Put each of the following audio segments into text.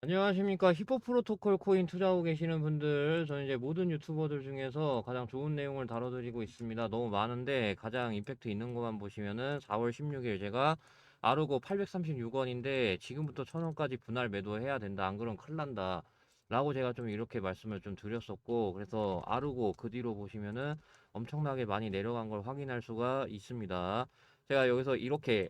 안녕하십니까. 히포 프로토콜 코인 투자하고 계시는 분들, 저는 이제 모든 유튜버들 중에서 가장 좋은 내용을 다뤄드리고 있습니다. 너무 많은데 가장 임팩트 있는 것만 보시면은 4월 16일 제가 아르고 836원인데 지금부터 1000원까지 분할 매도해야 된다. 안 그러면 큰일 난다. 라고 제가 좀 이렇게 말씀을 좀 드렸었고, 그래서 아르고 그 뒤로 보시면은 엄청나게 많이 내려간 걸 확인할 수가 있습니다. 제가 여기서 이렇게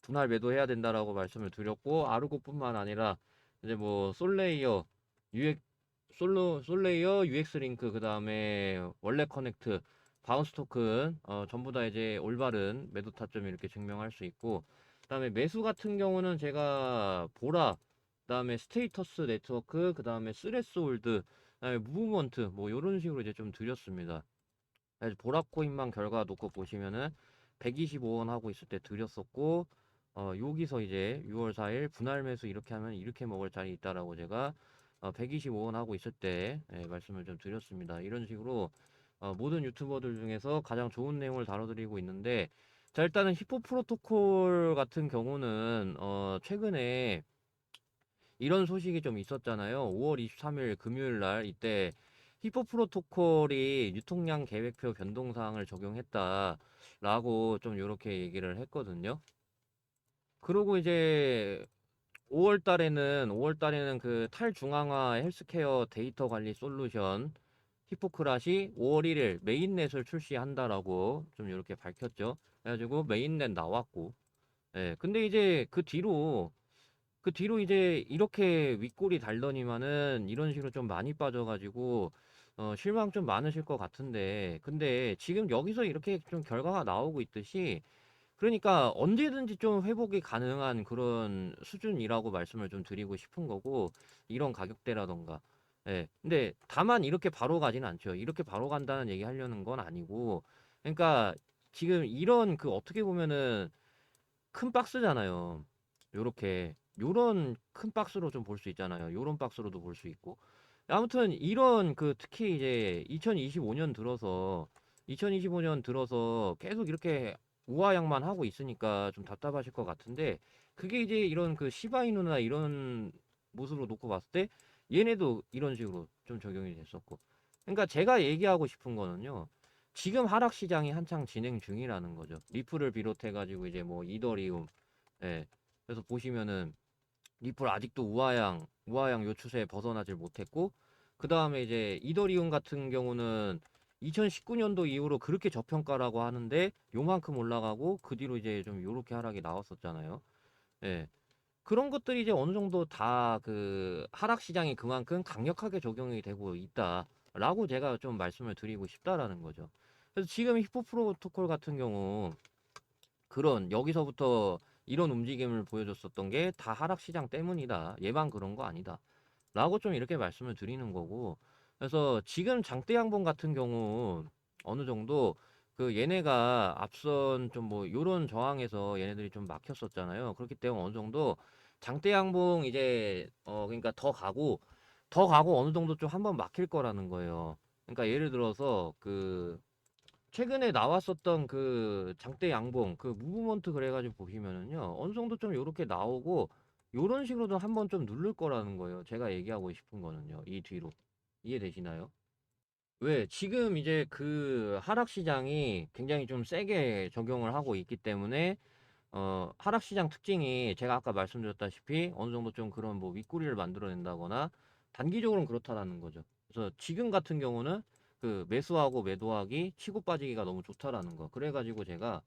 분할 매도해야 된다라고 말씀을 드렸고, 아르고뿐만 아니라 이제 뭐 솔레이어, UX, 솔로, 솔레이어, UX 링크, 그 다음에 원래 커넥트, 바운스 토큰, 어, 전부 다 이제 올바른 매도 타점 이렇게 증명할 수 있고, 그 다음에 매수 같은 경우는 제가 보라, 그 다음에 스테이터스 네트워크, 그 다음에 스레스홀드, 그 다음에 무브먼트, 뭐 이런 식으로 이제 좀 드렸습니다. 그래서 보라 코인만 결과 놓고 보시면은 125원 하고 있을 때 드렸었고, 어, 여기서 이제 6월 4일 분할 매수 이렇게 하면 이렇게 먹을 자리 있다라고 제가 어, 125원 하고 있을 때 예, 말씀을 좀 드렸습니다. 이런 식으로 어, 모든 유튜버들 중에서 가장 좋은 내용을 다뤄드리고 있는데 자 일단은 히포 프로토콜 같은 경우는 어, 최근에 이런 소식이 좀 있었잖아요. 5월 23일 금요일 날 이때 히포 프로토콜이 유통량 계획표 변동사항을 적용했다라고 좀 이렇게 얘기를 했거든요. 그러고 이제 5월 달에는 5월 달에는 그 탈중앙화 헬스케어 데이터 관리 솔루션 히포크라시 5월 1일 메인넷을 출시한다라고 좀 이렇게 밝혔죠. 그래가지고 메인넷 나왔고, 예. 근데 이제 그 뒤로 그 뒤로 이제 이렇게 윗골이 달더니만은 이런 식으로 좀 많이 빠져가지고 어, 실망 좀 많으실 것 같은데, 근데 지금 여기서 이렇게 좀 결과가 나오고 있듯이 그러니까 언제든지 좀 회복이 가능한 그런 수준이라고 말씀을 좀 드리고 싶은 거고, 이런 가격대라던가. 예. 근데 다만 이렇게 바로 가진 않죠. 이렇게 바로 간다는 얘기 하려는 건 아니고, 그러니까 지금 이런 그 어떻게 보면은 큰 박스잖아요. 요렇게. 요런 큰 박스로 좀 볼 수 있잖아요. 요런 박스로도 볼 수 있고. 아무튼 이런 그 특히 이제 2025년 들어서 2025년 들어서 계속 이렇게 우아양만 하고 있으니까 좀 답답하실 것 같은데 그게 이제 이런 그 시바이누나 이런 모습으로 놓고 봤을 때 얘네도 이런 식으로 좀 적용이 됐었고. 그러니까 제가 얘기하고 싶은 거는요. 지금 하락 시장이 한창 진행 중이라는 거죠. 리플을 비롯해 가지고 이제 뭐 이더리움 예. 그래서 보시면은 리플 아직도 우아양 우아양 요 추세에 벗어나질 못했고 그 다음에 이제 이더리움 같은 경우는 2019년도 이후로 그렇게 저평가라고 하는데 요만큼 올라가고 그 뒤로 이제 좀 요렇게 하락이 나왔었잖아요. 예. 그런 것들이 이제 어느 정도 다 그 하락 시장이 그만큼 강력하게 적용이 되고 있다라고 제가 좀 말씀을 드리고 싶다라는 거죠. 그래서 지금 히포 프로토콜 같은 경우 그런 여기서부터 이런 움직임을 보여줬었던 게 다 하락 시장 때문이다. 얘만 그런 거 아니다. 라고 좀 이렇게 말씀을 드리는 거고 그래서 지금 장대 양봉 같은 경우 어느 정도 그 얘네가 앞선 좀 뭐 요런 저항에서 얘네들이 좀 막혔었잖아요. 그렇기 때문에 어느 정도 장대 양봉 이제 어 그러니까 더 가고 더 가고 어느 정도 좀 한번 막힐 거라는 거예요. 그러니까 예를 들어서 그 최근에 나왔었던 그 장대 양봉 그 무브먼트 그래가지고 보시면은요 어느 정도 좀 요렇게 나오고 요런 식으로도 한번 좀 누를 거라는 거예요. 제가 얘기하고 싶은 거는요. 이 뒤로. 이해되시나요? 왜? 지금 이제 그 하락 시장이 굉장히 좀 세게 적용을 하고 있기 때문에 어, 하락 시장 특징이 제가 아까 말씀드렸다시피 어느 정도 좀 그런 뭐 윗꼬리를 만들어낸다거나 단기적으로는 그렇다라는 거죠. 그래서 지금 같은 경우는 그 매수하고 매도하기 치고 빠지기가 너무 좋다라는 거. 그래가지고 제가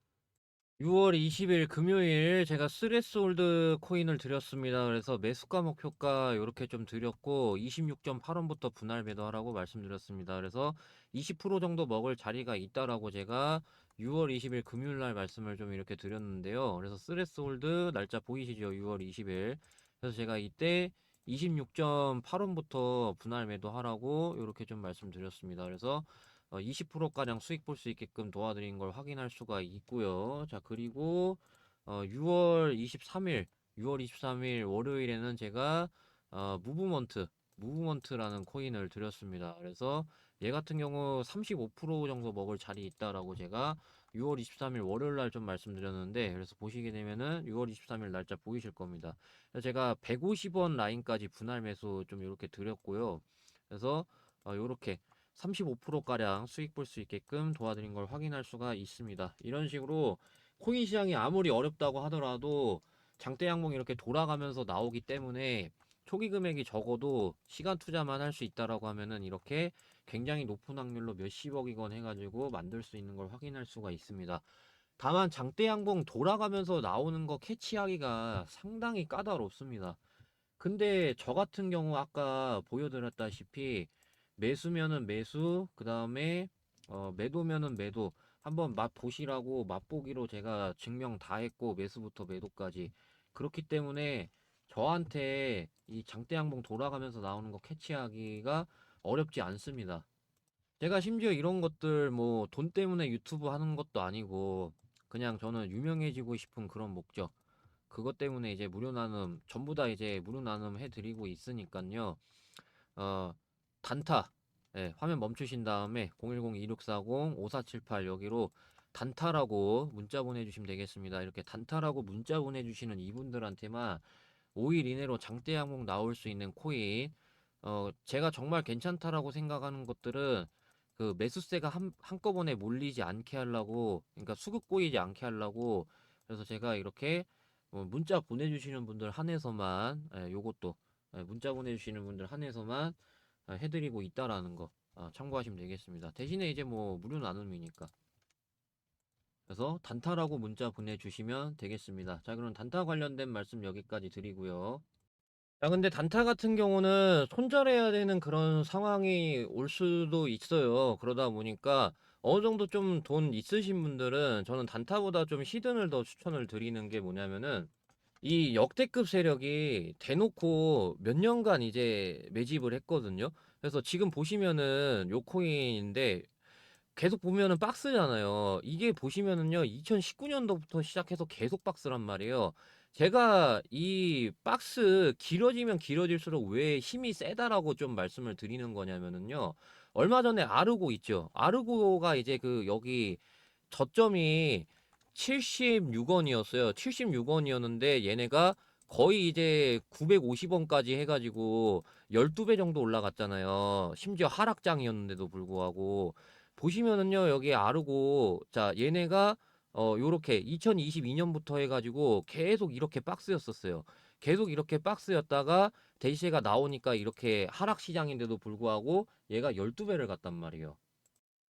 6월 20일 금요일 제가 스레스홀드 코인을 드렸습니다. 그래서 매수가 목표가 이렇게 좀 드렸고 26.8원부터 분할 매도하라고 말씀드렸습니다. 그래서 20% 정도 먹을 자리가 있다라고 제가 6월 20일 금요일 날 말씀을 좀 이렇게 드렸는데요. 그래서 스레스홀드 날짜 보이시죠? 6월 20일. 그래서 제가 이때 26.8원부터 분할 매도하라고 이렇게 좀 말씀드렸습니다. 그래서 어, 20%가량 수익 볼 수 있게끔 도와드린 걸 확인할 수가 있고요. 자, 그리고 어, 6월 23일, 6월 23일 월요일에는 제가 어, 무브먼트, 무브먼트라는 코인을 드렸습니다. 그래서 얘 같은 경우 35% 정도 먹을 자리 있다라고 제가 6월 23일 월요일 날 좀 말씀드렸는데 그래서 보시게 되면은 6월 23일 날짜 보이실 겁니다. 제가 150원 라인까지 분할 매수 좀 이렇게 드렸고요. 그래서 어, 요렇게 35%가량 수익 볼 수 있게끔 도와드린 걸 확인할 수가 있습니다. 이런 식으로 코인 시장이 아무리 어렵다고 하더라도 장대 양봉 이렇게 돌아가면서 나오기 때문에 초기 금액이 적어도 시간 투자만 할 수 있다라고 하면은 이렇게 굉장히 높은 확률로 몇십억이건 해가지고 만들 수 있는 걸 확인할 수가 있습니다. 다만 장대 양봉 돌아가면서 나오는 거 캐치하기가 상당히 까다롭습니다. 근데 저 같은 경우 아까 보여드렸다시피 매수면은 매수, 그 다음에 어, 매도면은 매도 한번 맛 보시라고 맛보기로 제가 증명 다 했고 매수부터 매도까지 그렇기 때문에 저한테 이 장대 양봉 돌아가면서 나오는 거 캐치하기가 어렵지 않습니다. 제가 심지어 이런 것들 뭐 돈 때문에 유튜브 하는 것도 아니고 그냥 저는 유명해지고 싶은 그런 목적 그것 때문에 이제 무료 나눔 전부 다 이제 무료 나눔 해드리고 있으니까요. 어 단타 예, 화면 멈추신 다음에 010-2640-5478 여기로 단타라고 문자 보내주시면 되겠습니다. 이렇게 단타라고 문자 보내주시는 이분들한테만 5일 이내로 장대 항목 나올 수 있는 코인 어 제가 정말 괜찮다라고 생각하는 것들은 그 매수세가 한, 한꺼번에 몰리지 않게 하려고 그러니까 수급 꼬이지 않게 하려고 그래서 제가 이렇게 어, 문자 보내주시는 분들 한해서만 예, 요것도 예, 문자 보내주시는 분들 한해서만 아, 해드리고 있다라는 거 아, 참고하시면 되겠습니다. 대신에 이제 뭐 무료 나눔이니까. 그래서 단타라고 문자 보내주시면 되겠습니다. 자, 그럼 단타 관련된 말씀 여기까지 드리고요. 자, 근데 단타 같은 경우는 손절해야 되는 그런 상황이 올 수도 있어요. 그러다 보니까 어느 정도 좀 돈 있으신 분들은 저는 단타보다 좀 히든을 더 추천을 드리는 게 뭐냐면은 이 역대급 세력이 대놓고 몇 년간 이제 매집을 했거든요. 그래서 지금 보시면은 요 코인인데 계속 보면은 박스잖아요. 이게 보시면은요, 2019년도부터 시작해서 계속 박스란 말이에요. 제가 이 박스 길어지면 길어질수록 왜 힘이 세다라고 좀 말씀을 드리는 거냐면은요, 얼마 전에 아르고 있죠. 아르고가 이제 그 여기 저점이 76원이었어요. 76원이었는데 얘네가 거의 이제 950원까지 해가지고 12배 정도 올라갔잖아요. 심지어 하락장이었는데도 불구하고 보시면은요 여기 아르고 자 얘네가 어 요렇게 2022년부터 해가지고 계속 이렇게 박스였었어요. 계속 이렇게 박스였다가 대시세가 나오니까 이렇게 하락 시장인데도 불구하고 얘가 12배를 갔단 말이에요.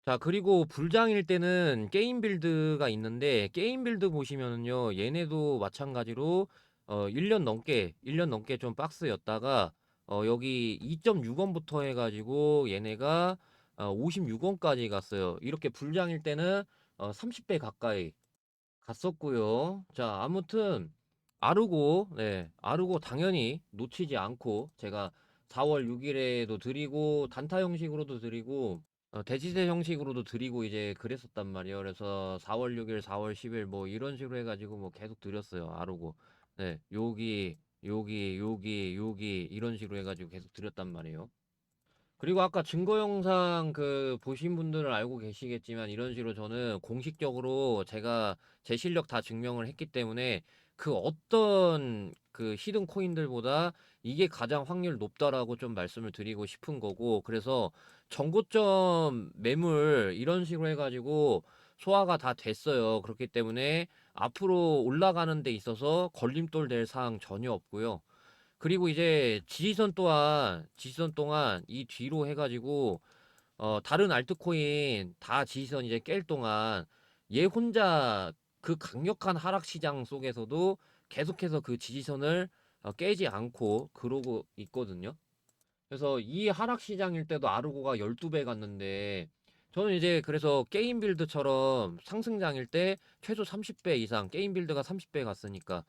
자, 그리고 불장일 때는 게임 빌드가 있는데 게임 빌드 보시면은요. 얘네도 마찬가지로 어 1년 넘게 1년 넘게 좀 박스였다가 어 여기 2.6원부터 해 가지고 얘네가 어 56원까지 갔어요. 이렇게 불장일 때는 어 30배 가까이 갔었고요. 자, 아무튼 아르고 네, 아르고 당연히 놓치지 않고 제가 4월 6일에도 드리고 단타 형식으로도 드리고 어, 대지세 형식으로도 드리고 이제 그랬었단 말이에요. 그래서 4 월 6 일, 4 월 10 일 뭐 이런 식으로 해 가지고 뭐 계속 드렸어요. 아르고. 네, 여기, 여기, 여기, 여기 이런 식으로 해 가지고 계속 드렸단 말이에요. 그리고 아까 증거 영상 그 보신 분들은 알고 계시겠지만 이런 식으로 저는 공식적으로 제가 제 실력 다 증명을 했기 때문에 그 어떤 그 히든 코인들보다 이게 가장 확률 높다라고 좀 말씀을 드리고 싶은 거고 그래서 정고점 매물 이런 식으로 해가지고 소화가 다 됐어요. 그렇기 때문에 앞으로 올라가는 데 있어서 걸림돌 될 사항 전혀 없고요. 그리고 이제 지지선 또한 지지선 동안 이 뒤로 해가지고 어 다른 알트코인 다 지지선 이제 깰 동안 얘 혼자 그 강력한 하락 시장 속에서도 계속해서 그 지지선을 어, 깨지 않고 그러고 있거든요. 그래서 이 하락 시장일 때도 아르고가 12배 갔는데 저는 이제 그래서 게임 빌드처럼 상승장일 때 최소 30배 이상 게임 빌드가 30배 갔으니까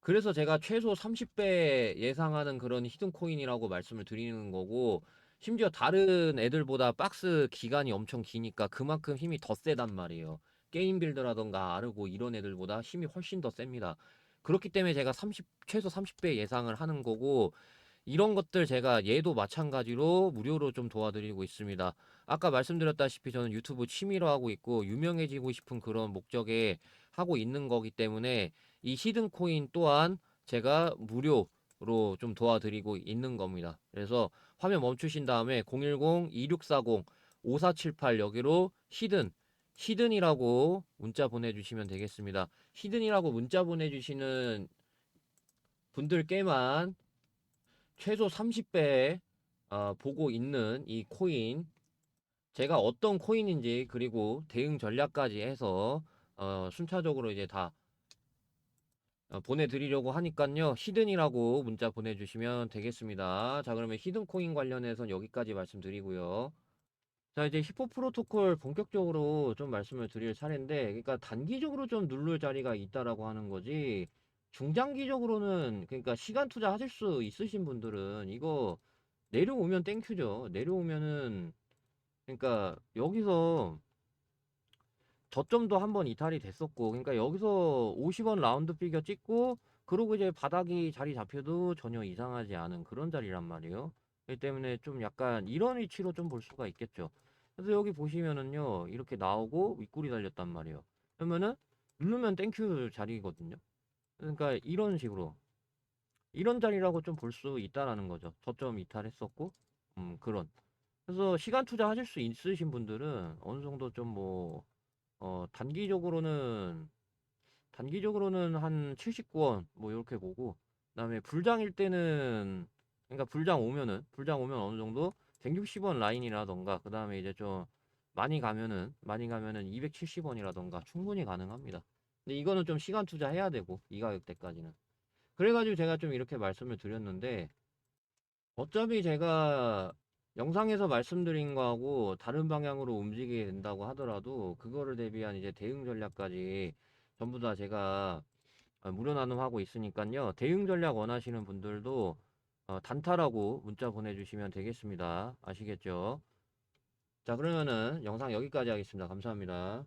그래서 제가 최소 30배 예상하는 그런 히든 코인이라고 말씀을 드리는 거고 심지어 다른 애들보다 박스 기간이 엄청 기니까 그만큼 힘이 더 세단 말이에요. 게임 빌드라던가 아르고 이런 애들보다 힘이 훨씬 더 셉니다. 그렇기 때문에 제가 30 최소 30배 예상을 하는 거고 이런 것들 제가 얘도 마찬가지로 무료로 좀 도와드리고 있습니다. 아까 말씀드렸다시피 저는 유튜브 취미로 하고 있고 유명해지고 싶은 그런 목적에 하고 있는 거기 때문에 이 히든 코인 또한 제가 무료로 좀 도와드리고 있는 겁니다. 그래서 화면 멈추신 다음에 010-2640-5478 여기로 히든 히든이라고 문자 보내주시면 되겠습니다. 히든이라고 문자 보내주시는 분들께만 최소 30배 어, 보고 있는 이 코인 제가 어떤 코인인지 그리고 대응 전략까지 해서 어, 순차적으로 이제 다 어, 보내드리려고 하니깐요. 히든이라고 문자 보내주시면 되겠습니다. 자 그러면 히든 코인 관련해서 여기까지 말씀드리고요 자 이제 히포 프로토콜 본격적으로 좀 말씀을 드릴 차례인데 그러니까 단기적으로 좀 누를 자리가 있다라고 하는 거지 중장기적으로는 그러니까 시간 투자 하실 수 있으신 분들은 이거 내려오면 땡큐죠. 내려오면은 그러니까 여기서 저점도 한번 이탈이 됐었고 그러니까 여기서 50원 라운드 피겨 찍고 그러고 이제 바닥이 자리 잡혀도 전혀 이상하지 않은 그런 자리란 말이에요. 그렇기 때문에 좀 약간 이런 위치로 좀 볼 수가 있겠죠. 그래서 여기 보시면은요 이렇게 나오고 윗골이 달렸단 말이에요. 그러면은 누르면 땡큐 자리거든요. 그러니까 이런 식으로 이런 자리라고 좀 볼 수 있다라는 거죠. 저점 이탈했었고 음 그런 그래서 시간 투자 하실 수 있으신 분들은 어느 정도 좀뭐 어 단기적으로는 단기적으로는 한 79원 뭐 이렇게 보고 그다음에 불장일 때는 그러니까 불장 오면은 불장 오면 어느 정도 160원 라인이라던가 그 다음에 이제 좀 많이 가면은 많이 가면은 270원이라던가 충분히 가능합니다. 근데 이거는 좀 시간 투자해야 되고 이 가격대까지는 그래가지고 제가 좀 이렇게 말씀을 드렸는데 어차피 제가 영상에서 말씀드린 거하고 다른 방향으로 움직이게 된다고 하더라도 그거를 대비한 이제 대응 전략까지 전부 다 제가 어, 무료 나눔하고 있으니까요 대응 전략 원하시는 분들도 어, 단타라고 문자 보내주시면 되겠습니다. 아시겠죠? 자 그러면은 영상 여기까지 하겠습니다. 감사합니다